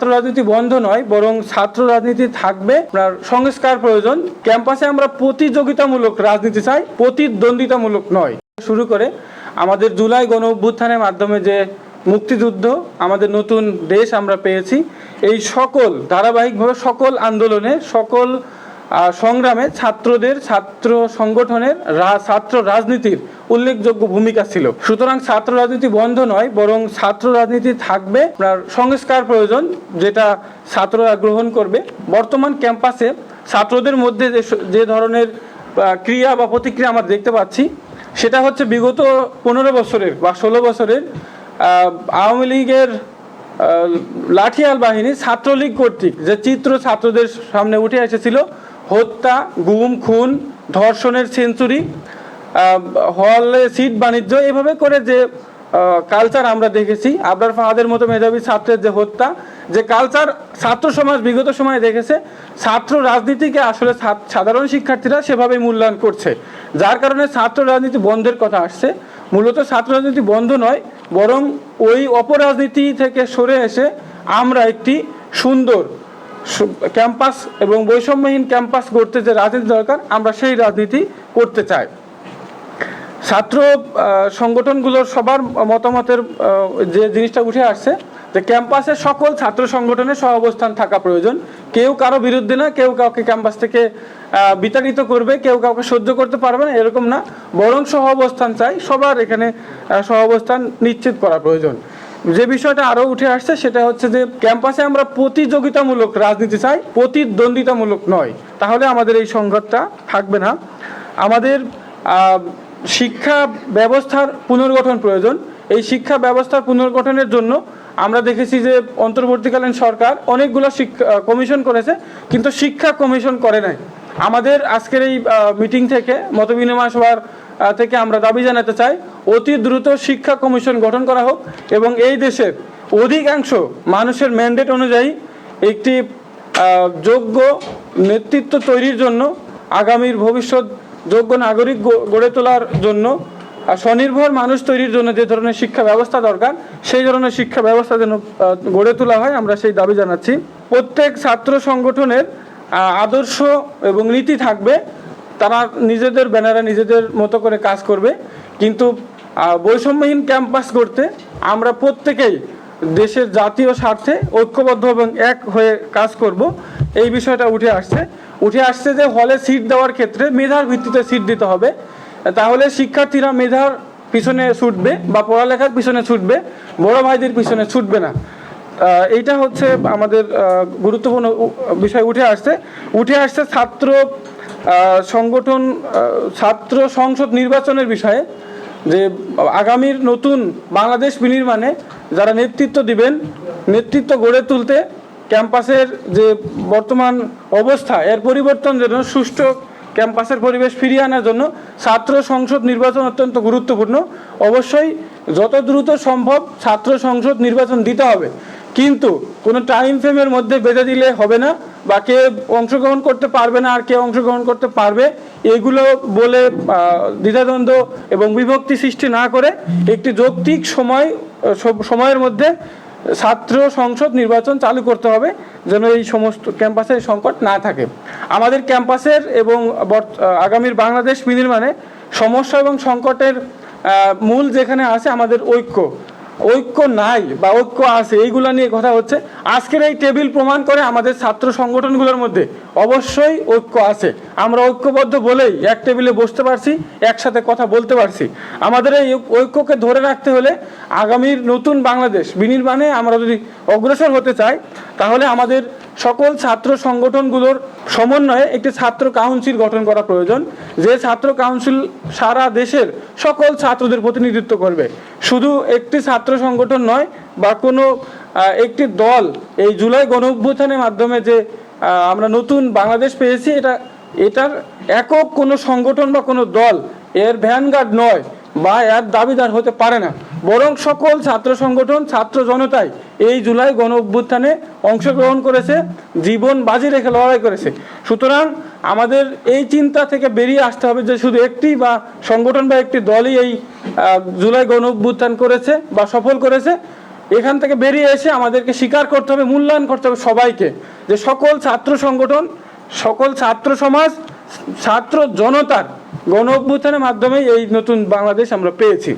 ছাত্র রাজনীতি বন্ধ নয়, বরং ছাত্র রাজনীতি থাকবে। আপনার সংস্কার প্রয়োজন। ক্যাম্পাসে আমরা প্রতিযোগিতামূলক রাজনীতি চাই, প্রতিদ্বন্দ্বিতামূলক নয়। শুরু করে আমাদের জুলাই গণ অভ্যুত্থানের মাধ্যমে যে মুক্তিযুদ্ধ, আমাদের নতুন দেশ আমরা পেয়েছি, এই সকল ধারাবাহিকভাবে সকল আন্দোলনে, সকল সংগ্রামে ছাত্রদের, ছাত্র সংগঠনের ছাত্র রাজনীতির উল্লেখযোগ্য ভূমিকা ছিল। সুতরাং ছাত্র রাজনীতি বন্ধ নয়, বরং ছাত্র রাজনীতি থাকবে। আপনার সংস্কার প্রয়োজন, যেটা ছাত্ররা গ্রহণ করবে। বর্তমান ক্যাম্পাসে ছাত্রদের মধ্যে যে যে ধরনের ক্রিয়া বা প্রতিক্রিয়া আমরা দেখতে পাচ্ছি, সেটা হচ্ছে বিগত পনেরো বছরের বা ষোলো বছরের আওয়ামী লীগের লাঠিয়াল বাহিনী ছাত্রলীগ কর্তৃক যে চিত্র ছাত্রদের সামনে উঠে এসেছিল হত্যা, গুম, খুন, ধর্ষণের সেঞ্চুরি হলে সিট বাণিজ্য, এভাবে করে যে কালচার আমরা দেখেছি, আবরার ফাহাদের মতো মেধাবী ছাত্রের যে হত্যা, যে কালচার ছাত্র সমাজ বিগত সময়ে দেখেছে, ছাত্র রাজনীতিকে আসলে সাধারণ শিক্ষার্থীরা সেভাবে মূল্যায়ন করছে। যার কারণে ছাত্র রাজনীতি বন্ধের কথা আসছে। মূলত ছাত্র রাজনীতি বন্ধ নয়, বরং ওই অপরাজনীতি থেকে সরে এসে আমরা একটি সুন্দর ক্যাম্পাস এবং বৈষম্যহীন ক্যাম্পাস গড়তে যে রাজনীতি দরকার আমরা সেই রাজনীতি করতে চাই। ছাত্র সংগঠনগুলোর সবার মতামতের যে জিনিসটা উঠে আসছে যে ক্যাম্পাসে সকল ছাত্র সংগঠনের সহাবস্থান থাকা প্রয়োজন। কেউ কারও বিরুদ্ধে না কেউ কাউকে ক্যাম্পাস থেকে বিতাড়িত করবে কেউ কাউকে সহ্য করতে পারবে না এরকম না। বরং সহাবস্থান চাই সবার এখানে আহ, সহাবস্থান নিশ্চিত করা প্রয়োজন। যে বিষয়টা আরও উঠে আসছে সেটা হচ্ছে যে ক্যাম্পাসে আমরা প্রতিযোগিতামূলক রাজনীতি চাই, প্রতিদ্বন্দ্বিতামূলক নয়। তাহলে আমাদের এই সংঘাতটা থাকবে না। আমাদের শিক্ষা ব্যবস্থার পুনর্গঠন প্রয়োজন। এই শিক্ষা ব্যবস্থার পুনর্গঠনের জন্য আমরা দেখেছি যে অন্তর্বর্তীকালীন সরকার অনেকগুলো শিক্ষা কমিশন করেছে, কিন্তু শিক্ষা কমিশন করে নাই। আমাদের আজকের এই মিটিং থেকে মতবিনিময় সভার থেকে আমরা দাবি জানাতে চাই, অতি দ্রুত শিক্ষা কমিশন গঠন করা হোক এবং এই দেশের অধিকাংশ মানুষের ম্যান্ডেট অনুযায়ী একটি যোগ্য নেতৃত্ব তৈরির জন্য, আগামীর ভবিষ্যৎ যোগ্য নাগরিক গড়ে তোলার জন্য স্বনির্ভর মানুষ তৈরির জন্য যে ধরনের শিক্ষা ব্যবস্থা দরকার, সেই ধরনের শিক্ষা ব্যবস্থা যেন গড়ে তোলা হয়, আমরা সেই দাবি জানাচ্ছি। প্রত্যেক ছাত্র সংগঠনের আদর্শ এবং নীতি থাকবে। তারা নিজেদের ব্যানারে নিজেদের মতো করে কাজ করবে। কিন্তু বৈষম্যহীন ক্যাম্পাস করতে আমরা প্রত্যেকেই দেশের জাতীয় স্বার্থে ঐক্যবদ্ধ এবং এক হয়ে কাজ করব। এই বিষয়টা উঠে আসছে। উঠে আসছে যে হলে সিট দেওয়ার ক্ষেত্রে মেধার ভিত্তিতে সিট দিতে হবে। তাহলে শিক্ষার্থীরা মেধার পিছনে ছুটবে বা পড়ালেখার পিছনে ছুটবে, বড় ভাইদের পিছনে ছুটবে না। এইটা হচ্ছে আমাদের গুরুত্বপূর্ণ বিষয় উঠে আসছে। উঠে আসছে ছাত্র সংগঠন ছাত্র সংসদ নির্বাচনের বিষয়ে যে আগামীর নতুন বাংলাদেশ বিনির্মাণে যারা নেতৃত্ব দিবেন, নেতৃত্ব গড়ে তুলতে ক্যাম্পাসের যে বর্তমান অবস্থা, এর পরিবর্তন যেন সুষ্ঠু ক্যাম্পাসের পরিবেশ ফিরিয়ে আনার জন্য ছাত্র সংসদ নির্বাচন অত্যন্ত গুরুত্বপূর্ণ। অবশ্যই যত দ্রুত সম্ভব ছাত্র সংসদ নির্বাচন দিতে হবে। কিন্তু কোনো টাইম ফ্রেমের মধ্যে বেঁধে দিলে হবে না। বা কে অংশগ্রহণ করতে পারবে না আর কে অংশগ্রহণ করতে পারবে, এগুলো বলে দ্বিধাদ্বন্দ্ব এবং বিভক্তি সৃষ্টি না করে একটি যৌক্তিক সময় সময়ের মধ্যে ছাত্র সংসদ নির্বাচন চালু করতে হবে যেন এই সমস্ত ক্যাম্পাসে সংকট না থাকে। আমাদের ক্যাম্পাসের এবং আগামীর বাংলাদেশ বিনির্মাণে সমস্যা এবং সংকটের মূল যেখানে আছে আমাদের ঐক্য। ঐক্য নাই বা ঐক্য আছে, এইগুলো নিয়ে কথা হচ্ছে। আজকের এই টেবিল প্রমাণ করে আমাদের ছাত্র সংগঠনগুলোর মধ্যে অবশ্যই ঐক্য আছে। আমরা ঐক্যবদ্ধ বলেই এক টেবিলে বসতে পারছি, একসাথে কথা বলতে পারছি। আমাদের এই ঐক্যকে ধরে রাখতে হলে আগামীর নতুন বাংলাদেশ বিনির্মাণে আমরা যদি অগ্রসর হতে চাই, তাহলে আমাদের সকল ছাত্র সংগঠনগুলোর সমন্বয়ে একটি ছাত্র কাউন্সিল গঠন করা প্রয়োজন। যে ছাত্র কাউন্সিল সারা দেশের সকল ছাত্রদের প্রতিনিধিত্ব করবে। শুধু একটি ছাত্র সংগঠন নয়, বা কোনো একটি দল এই জুলাই গণ মাধ্যমে যে আমরা নতুন বাংলাদেশ পেয়েছি, এটা, এটার একক কোনো সংগঠন বা কোনো দল এর ভ্যানগার্ড নয়। বা এর দাবিদার হতে পারে না। বরং সকল ছাত্র সংগঠন, ছাত্র জনতাই এই জুলাই গণ অভ্যুত্থানে অংশগ্রহণ করেছে, জীবন বাজি রেখে লড়াই করেছে। সুতরাং আমাদের এই চিন্তা থেকে বেরিয়ে আসতে হবে যে শুধু একটি বা সংগঠন বা একটি দলই এই জুলাই গণ অভ্যুত্থান করেছে বা সফল করেছে। এখান থেকে বেরিয়ে এসে আমাদেরকে স্বীকার করতে হবে, মূল্যায়ন করতে হবে সবাইকে যে সকল ছাত্র সংগঠন, সকল ছাত্র সমাজ, ছাত্র জনতার গণ অভ্যুত্থানের মাধ্যমে এই নতুন বাংলাদেশ আমরা পেয়েছি।